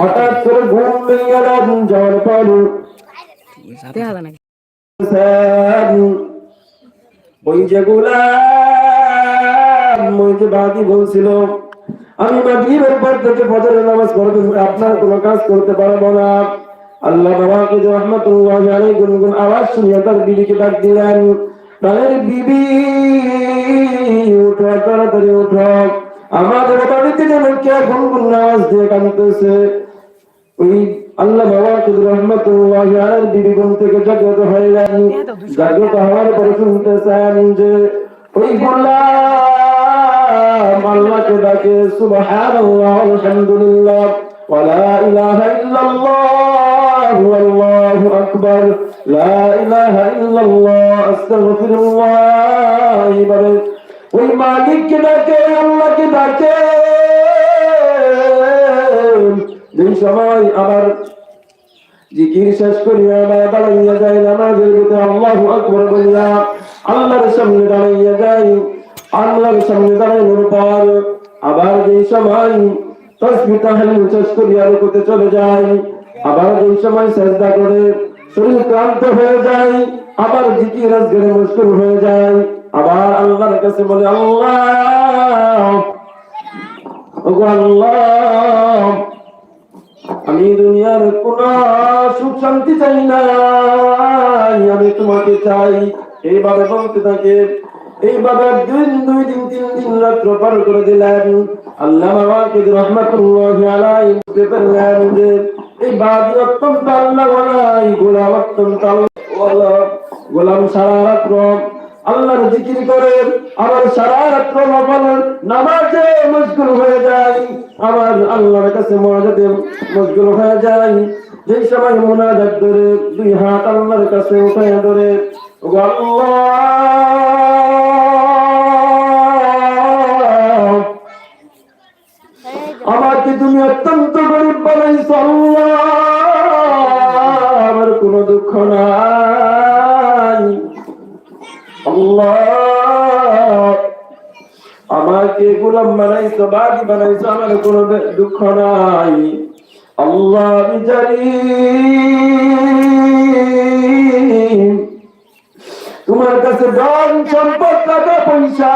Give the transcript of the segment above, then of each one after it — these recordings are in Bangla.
হঠাৎ করে ঘুম ভেঙে গেল যাওয়ার পর দেখা যায় নাকি? বলছেন, ওই যে গোলাম ওই যে বাদি বলছিল আমি মাগরিবের পর থেকে ফজরের নামাজ পড়তে আপনার কোনো কাজ করতে পারব না। আল্লাহ বাবাকে যে রহমতুল্লাহ আলাইহি গুনগুন আওয়াজ শুনিয়ে তার বিবিকে ডাক দিলেন তাদের বিবি উঠো তাড়াতাড়ি উঠো। আমাদের বাড়িতে যেমন কে এখন নামাজ দিয়ে কাঁদতেছে। ওই আল্লাহ বাবা কুদুর রহমত ওয়াহিয়ার বিবি বোন থেকে জাগ্রত হয়ে যান জাগ্রত হওয়ার পরে শুনতে চান যে ওই গোলাম আল্লাহকে ডাকে, সুবহানাল্লাহ, আলহামদুলিল্লাহ, ওয়ালা ইলাহা ইল্লাল্লাহ আল্লাহু আকবার, লা ইলাহা ইল্লাল্লাহ, আস্তাগফিরুল্লাহ, এইভাবে ওই মালিককে ডাকে, আল্লাহকে ডাকে। যেই সময় আবার জিকির শেষ করিয়া দাঁড়াইয়া যায়, নামাজের ভিতরে বলিয়া আল্লাহর সামনে দাঁড়াইয়া যায় আল্লাহর সামনে দাঁড়ানোর পর আবার যেই সময় তসবি তাহলিল শেষ করিয়া রুকুতে চলে যায় আবার যেই সময় সেজদা করে শরীর ক্লান্ত হয়ে যায়, আবার জিকির আজগরে হয়ে যায়। আবার আল্লাহর কাছে বলে, আল্লাহ আমি দুনিয়ার কোন সুখ শান্তি চাই না। আমি তোমাকে চাই এইভাবে বলতে থাকে। এইভাবে দিন দুই দিন, তিন দিন রাত্র পার করে দিলেন। আল্লাহ বাবাকে রহমতুল্লাহ আলাই বুঝতে পারলেন যে, এই অত্যন্ত আল্লাহ গোলাম অত্যন্ত গোলাম সারা রাত্র আল্লাহর জিকির করে আবার সারা রাত্র নামাজে মশগুল হয়ে যায় আবার আল্লাহর কাছে মনাজাতে মশগুল হয়ে যায়। যেই সময় মোনাজাত ধরে দুই হাত আল্লাহর কাছে উঠায় ধরে আমাকে তুমি অত্যন্ত গরিব বানাইছো আল্লাহ? আমাকে গোলাম বানাইছো বাদি বানাইছো, আমার কোনো দুঃখ নাই। আল্লাহ জানি তোমার কাছে ধন সম্পদ টাকা পয়সা,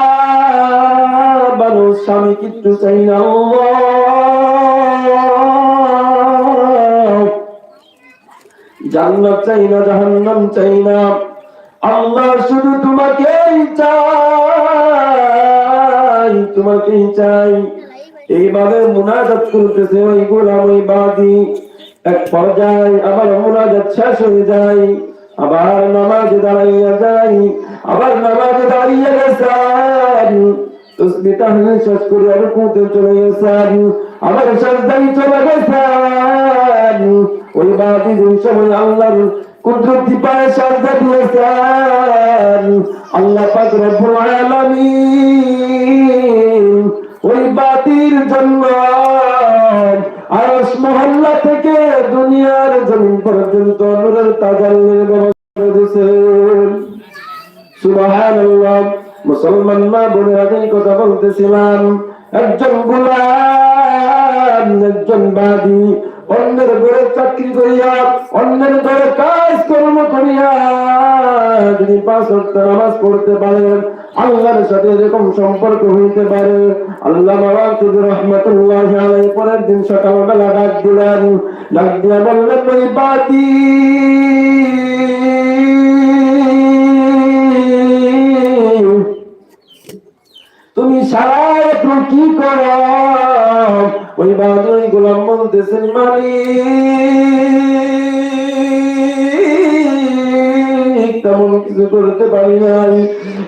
মানুষ স্বামী কিচ্ছু চাই না জান্নাত চাই না, জাহান্নাম চাই না। আল্লাহ, শুধু তোমাকেই তোমাকেই চাই। এইভাবে মুনাজাত করতেছে ওই গোলাম, ওই বাদি। এক পর্যায়ে আবার মুনাজাত শেষ হয়ে যায়। আবার নামাজে দাঁড়াইয়া যাই আবার নামাজে দাঁড়িয়ে গেছেন। চলে চলে ওই আল্লাহ মুসলমান মা বোনেরা যেই কথা বলতেছিলাম। একজন গোলাম, একজন বাদী, অন্যের ঘরে চাকরি করিয়া, অন্যের ঘরে কাজ কর্ম করিয়া যদি পাঁচ ওয়াক্ত নামাজ পড়তে পারেন, আল্লাহর সাথে এরকম সম্পর্ক হইতে পারে। আল্লাহ রহমতুল্লাহ পরের দিন সকালবেলা ডাক দিলেন। ডাক দিয়া বললেন, ওই বাতি তুমি সারা রাত্র কি করো? ওই বাদ ওই গোলাম বলতেছেন মালিক তেমন কিছু করতে পারি নাই।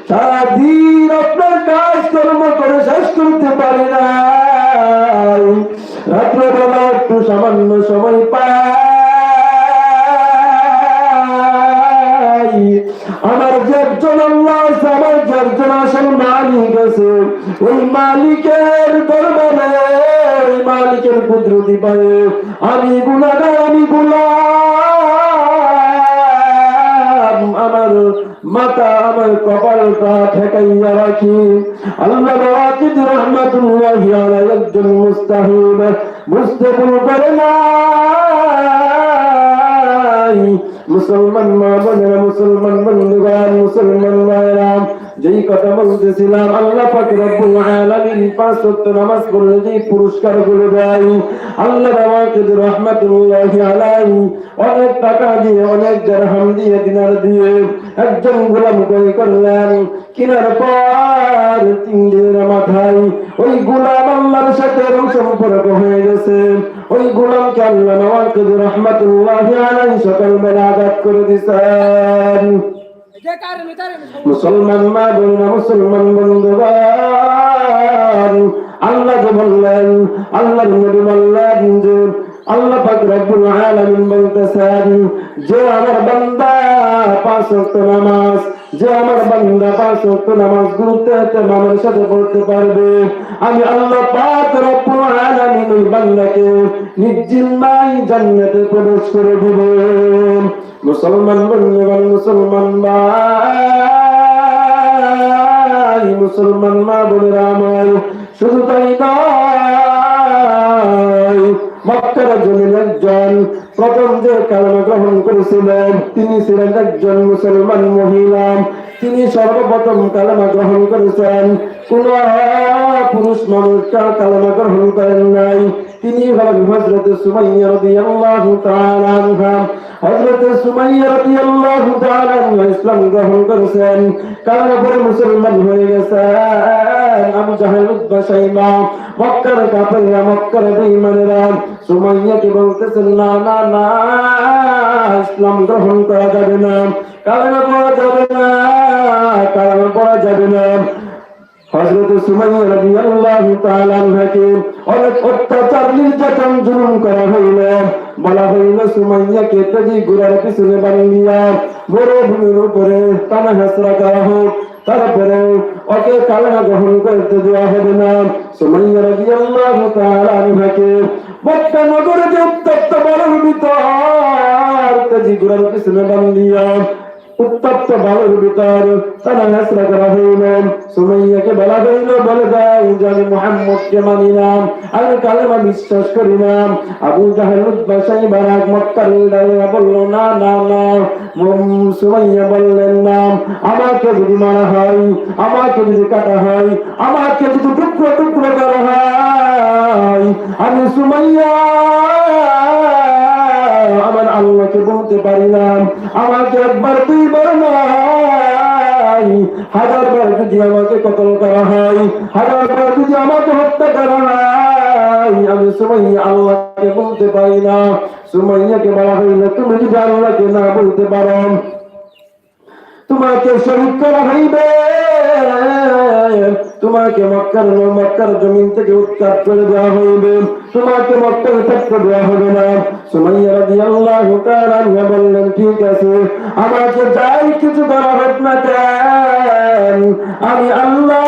সারাদিন আপনার কাজ কর্ম করে শেষ করতে পারি নাই। রাত্রবেলা একটু সামান্য সময় পাই। ওই মালিকের দরবারে, ওই মালিকের কুদরতি পায়ে আমি গুণাগার আমি গুলাম। আমার মাতা আমার কপালটা ঠেকাইয়া রাখি। আল্লাহ ওয়াকিদ রহমাতুল্লাহ আলাইহি একজন মুস্তাহিদ। বুঝতে ভুল করে নাই। মুসলমান মা বোনেরা, মুসলমান বন্ধুগান মুসলমান ভাইরা যেই কথা বলতেছিলাম, আল্লাহ পাক রব্বুল আলামিন পাঁচ ওয়াক্ত নামাজ পড়লে যেই পুরস্কারগুলো দেয়, আল্লাহ ওয়াকিদ রহমাতুল্লাহি আলাইহি অনেক টাকা দিয়ে, অনেক দিরহাম দিয়ে, দিনার দিয়ে একজন গোলাম কই করলেন। কিনার পর তিন দিনের মাথায় ওই গোলাম আল্লাহর সাথে এরকম সম্পর্ক হয়ে গেছে। ওই গোলামকে আল্লাহ ওয়াকিদ রহমাতুল্লাহি আলাইহি সকালবেলা আজাদ করে দিছেন। মুসলমান মা মুসলমান বন্ধুগণ। আল্লাহ বললেন আল্লাহ বললেন যে আল্লাহ পাক রব্বুল আলামিন বলতেছেন, যে আমার বান্দা পাঁচ ওয়াক্ত নামাজ, যে আমার বান্দা পাঁচ ওয়াক্ত নামাজ গুরুত্ব আমার সাথে পড়তে পারবে। আমি আল্লাহ পাক রব্বুল আলামিন ওই বান্দাকে নিজিম্মাই জান্নাতে প্রবেশ করে দিব। মুসলমান বন্ধুগণ, মুসলমান ভাই, মুসলমান মা বোনেরা আমার, শুধু তাই নয় মক্কার জমিন একজন। প্রথম যে কালমা গ্রহণ করেছিলেন। তিনি ছিলেন একজন মুসলমান মহিলা। তিনি সর্বপ্রথম কালমা গ্রহণ করেছেন। কোন পুরুষ মানুষ কালমা গ্রহণ করেন নাই। তিনি হলেন হজরত সুমাইয়া রাদিয়াল্লাহু তাআলা আনহা। হযরত সুমাইয়া রাদিয়াল্লাহু তাআলা ইসলাম গ্রহণ করেছেন। কারণ পরে মুসলমান হয়ে গেছেন। আবু জাহেল উতবা মক্কার মক্কার সুমাইয়াকে বলতেছেন, না না না, ইসলাম গ্রহণ করা যাবে না। কারণ পড়া যাবে না কারণ পড়া যাবে না অনেক অত্যাচার করা বলা তারপরে ওকে কালেমা গ্রহণ করতে দেওয়া হবে না। সুমাইয়া রাদিয়াল্লাহু তাআলা মক্কা নগরে যে উত্তপ্ত বড় ভিতর তেজি ঘোড়ার পিছনে বান্ধিয়া উত্তপ্ত বালুর ভিতর তারা হেসরা করা হইল সুমাইয়াকে বলা হইল, বলে দাও যে আমি মোহাম্মদকে মানি না, আমি কালেমা বিশ্বাস করি না। আবু জাহেল উদ্বাসাই বারাক মক্কার দাঁড়িয়ে বলল, না না না। সুমাইয়া বললেন, না, আমাকে যদি মারা হয়, আমাকে যদি কাটা হয়, আমাকে যদি টুকরো টুকরো করা হয়, আমি সুমাইয়া বলতে পারি না আমাকে একবার দুইবার বার যদি আমাকে কতল করা হয় যদি আমাকে হত্যা করা হয়, আমি সুমাইয়া আল্লাহকে বলতে পারি না। সুমাইয়াকে বলা হইলে, তুমি যদি আল্লাহকে না বলতে পারো, তোমাকে শহীদ করা হইবে। তোমাকে মক্কার মক্কার জমিন থেকে উৎখাত করে দেওয়া হইবে। তোমাকে মক্কার থাকতে দেওয়া হবে না। সুমাইয়া রাদিয়াল্লাহু তাআলা বললেন, ঠিক আছে, আমাকে যাই কিছু করা হোক না কেন? আমি আল্লাহ